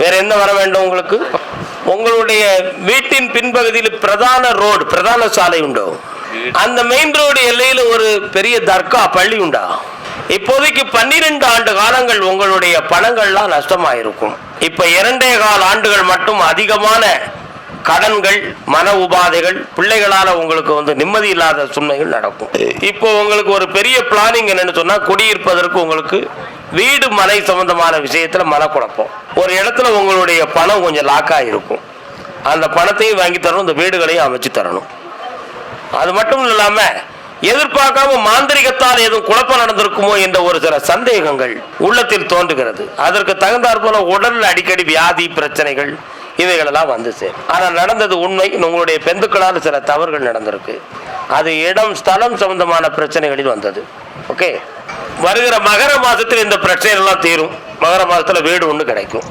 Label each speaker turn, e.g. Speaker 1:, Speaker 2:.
Speaker 1: வேற என்ன வர வேண்டும் உங்களுக்கு? உங்களுடைய வீட்டின் பின்பகுதியில் பிரதான ரோடு பிரதான சாலை உண்டோ? அந்த மெயின் ரோடு எல்லையில ஒரு பெரிய தர்கா பள்ளி உண்டா? இப்போதைக்கு பன்னிரெண்டு ஆண்டு காலங்கள் உங்களுடைய பணங்கள்லாம் நஷ்டமாயிருக்கும். இப்ப இரண்டே கால ஆண்டுகள் மட்டும் அதிகமான கடன்கள் மன உபாதைகள் பிள்ளைகளால உங்களுக்கு வந்து நிம்மதி இல்லாத சூழ்நிலைகள் நடக்கும். இப்போ உங்களுக்கு ஒரு பெரிய பிளானிங் என்னன்னு சொன்னா குடியிருப்பதற்கு உங்களுக்கு வீடு மனை சம்பந்தமான விஷயத்துல மனக்குழப்பம் ஒரு இடத்துல உங்களுடைய பணம் கொஞ்சம் லாக்கா இருக்கும் அந்த பணத்தையும் வாங்கி தரணும் இந்த வீடுகளையும் அமைச்சு தரணும். அது மட்டும் இல்லாம எதிர்பார்க்காம மாந்திரிகத்தால் எதுவும் குழப்பம் நடந்திருக்குமோ என்ற ஒரு சில சந்தேகங்கள் உள்ளத்தில் தோன்றுகிறது. அதற்கு தகுந்தாற் போல உடல்ல அடிக்கடி வியாதி பிரச்சனைகள் இவைகளெல்லாம் வந்து சேரும். ஆனால் நடந்தது உண்மை. உங்களுடைய பெந்துக்களால் சில தவறுகள் நடந்திருக்கு. அது இடம் ஸ்தலம் சம்பந்தமான பிரச்சனைகளில் வந்தது. ஓகே வருகிற மகர மாதத்தில் இந்த பிரச்சனை எல்லாம் தீரும். மகர மாதத்தில் வீடு ஒன்று கிடைக்கும்.